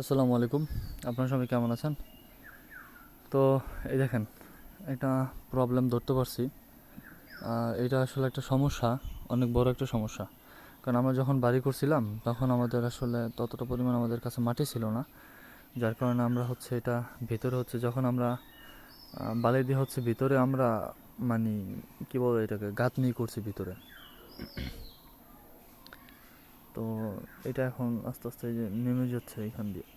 আসসালামু আলাইকুম। আপনারা সবাই কেমন আছেন? তো এই দেখেন, একটা প্রবলেম ধরতে পারছি। এটা আসলে একটা সমস্যা, অনেক বড় একটা সমস্যা। কারণ আমরা যখন বাড়ি করছিলাম, তখন আমাদের আসলে ততটা পরিমাণ আমাদের কাছে মাটি ছিল না। যার কারণে আমরা হচ্ছে এটা ভিতরে হচ্ছে, যখন আমরা বালি দিয়ে হচ্ছে ভিতরে আমরা মানে কী বলব এটাকে, গাঁথনি করছি ভিতরে। তো এটা এখন আস্তে আস্তে যে নেমে যাচ্ছে এখান দিয়ে।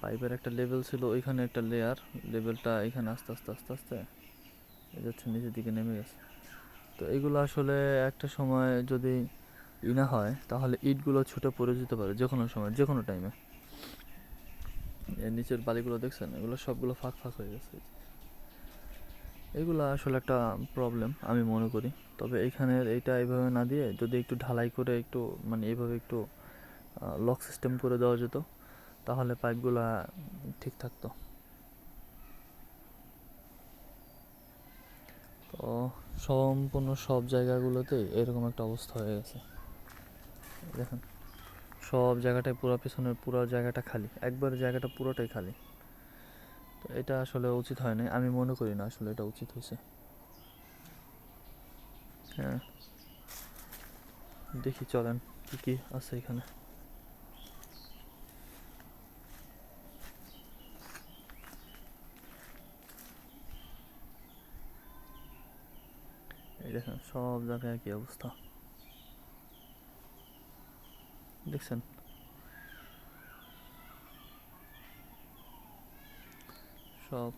পাইপের একটা লেভেল ছিল, ওইখানে একটা লেয়ার লেভেলটা এখানে আস্তে আস্তে আস্তে আস্তে যাচ্ছে, নিচের দিকে নেমে গেছে। তো এইগুলো আসলে একটা সময় যদি ই না হয়, তাহলে ইটগুলো ছুটে পড়ে যেতে পারে যে কোনো সময় যে কোনো টাইমে এর নিচের বালিগুলো দেখছেন? এগুলো সবগুলো ফাঁক ফাঁক হয়ে গেছে। এগুলো আসলে একটা প্রবলেম আমি মনে করি। তবে এইখানের এইটা এইভাবে না দিয়ে যদি একটু ঢালাই করে একটু মানে এইভাবে একটু লক সিস্টেম করে দেওয়া যেত, তাহলে পাইপগুলা ঠিক থাকতো। তো সম্পূর্ণ সব জায়গাগুলোতে এরকম একটা অবস্থা হয়ে গেছে। দেখেন, সব জায়গাটায় পুরো পিছনের পুরো জায়গাটা খালি, একবার জায়গাটা পুরোটাই খালি। এটা আসলে উচিত হয় আমি মনে করি না আসলে এটা উচিত হয়েছে। হ্যাঁ। দেখি চলেন কি কি আছে এখানে। এই দেখেন, সব জায়গায় একই অবস্থা। দেখছেন? সব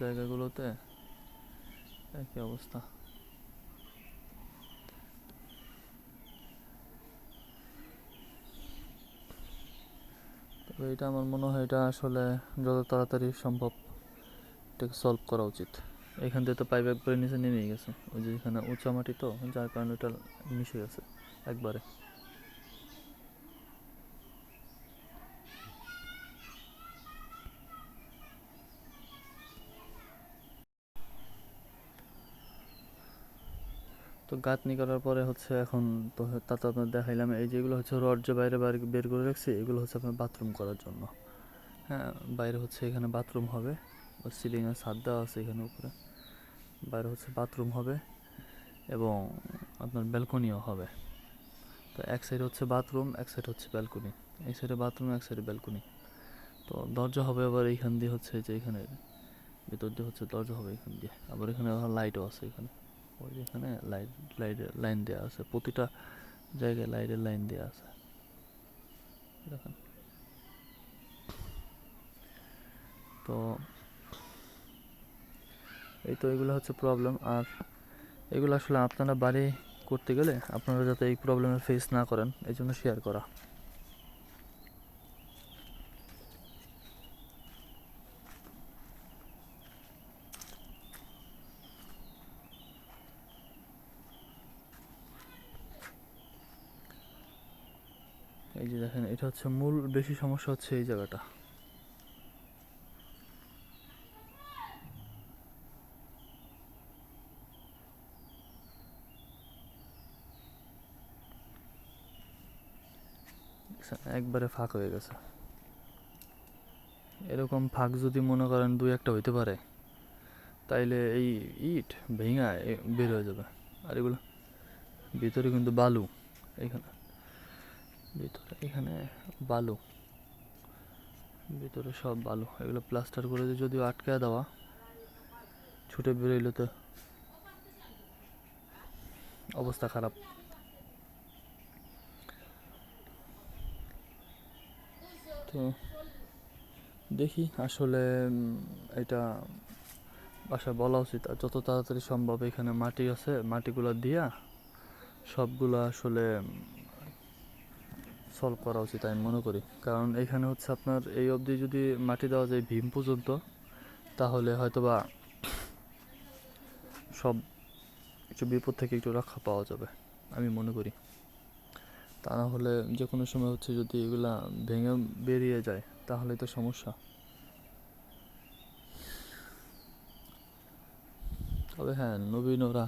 জায়গাগুলোতে একই অবস্থা। তবে এটা আমার মনে হয় এটা আসলে যত তাড়াতাড়ি সম্ভব এটাকে সলভ করা উচিত। এখান থেকে তো পাইপ একবারে নিচে নেমে গেছে। ওই যে এখানে উঁচা মাটি তো, যার কারণে ওটা মিশে গেছে একবারে। তো গাঁথনি করার পরে হচ্ছে এখন তো তা তো আপনার দেখাইলাম, এই যেগুলো হচ্ছে রড যে বাইরে বাইরে বের করে রাখছি, এগুলো হচ্ছে আপনার বাথরুম করার জন্য। হ্যাঁ বাইরে হচ্ছে এখানে বাথরুম হবে সিলিংয়ের ছাদ দেওয়া আছে এখানে উপরে। বাইরে হচ্ছে বাথরুম হবে এবং আপনার ব্যালকনিও হবে। তো এক সাইড হচ্ছে বাথরুম এক সাইড হচ্ছে ব্যালকনি এক সাইডে বাথরুম এক সাইডে ব্যালকনি তো দরজা হবে আবার এইখান দিয়ে হচ্ছে যে এখানে, ভিতর দিয়ে হচ্ছে দরজা হবে এখান দিয়ে। আবার এখানে লাইটও আছে এখানে। ওই যে এখানে লাইট লাইটের লাইন দেওয়া আছে, প্রতিটা জায়গায় লাইটের লাইন দেওয়া আছে। দেখেন। তো এই তো এগুলো হচ্ছে প্রবলেম আর এগুলো আসলে আপনারা বাড়ি করতে গেলে আপনারা যাতে এই প্রবলেমের ফেস না করেন, এই জন্য শেয়ার করা। এই যে দেখেন, এটা হচ্ছে মূল, বেশি সমস্যা হচ্ছে এই জায়গাটা। একবারে ফাঁক হয়ে গেছে। এরকম ফাঁক যদি মনে করেন দুই একটা হইতে পারে, তাইলে এই ইট ভেঙা বের হয়ে যাবে। আর এগুলো ভিতরে কিন্তু বালু, এইখানে। ভিতরে এখানে বালু। ভিতরে সব বালু। এগুলো প্লাস্টার করে যদিও আটকায় দেওয়া, ছুটে বেরোইলে তো। অবস্থা খারাপ। তো দেখি আসলে এটা বাসায় বলা উচিত। আর যত তাড়াতাড়ি সম্ভব এখানে মাটি আছে, মাটিগুলো দিয়া সবগুলো আসলে সলভ করা উচিত, আমি মনে করি। কারণ এখানে হচ্ছে আপনার এই অবধি যদি মাটি দেওয়া যায় ভীম পর্যন্ত, তাহলে হয়তোবা সব একটু বিপদ থেকে একটু রক্ষা পাওয়া যাবে, আমি মনে করি। তা না হলে যে কোনো সময় হচ্ছে যদি এগুলা ভেঙে বেরিয়ে যায় তাহলে তো সমস্যা। তবে হ্যাঁ নবীন ওরা,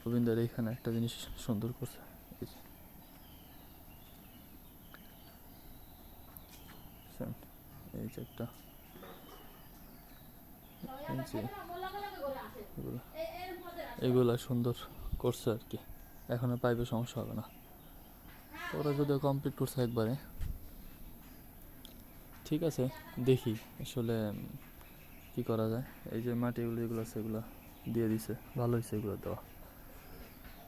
নবীনদের এখানে একটা জিনিস সুন্দর করছে এই যে এই যে একটা। এই এগুলো, এগুলা সুন্দর করছে আর কি। এখন আর পাইপের সমস্যা হবে না। ওরা যদিও কমপ্লিট করছে একবারে। ঠিক আছে, দেখি আসলে, কি করা যায়। এই যে মাটিগুলো যেগুলো আছে, এগুলো দিয়ে দিছে। ভালো হয়েছে এগুলো দেওয়া।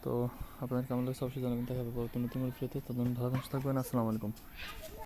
তো আপনার কেমন লাগছে? অবশ্যই জানাবেন। দেখা হবে পরবর্তী নতুন ভিডিওতে তখন ভালো থাকবেন। আসসালামু আলাইকুম।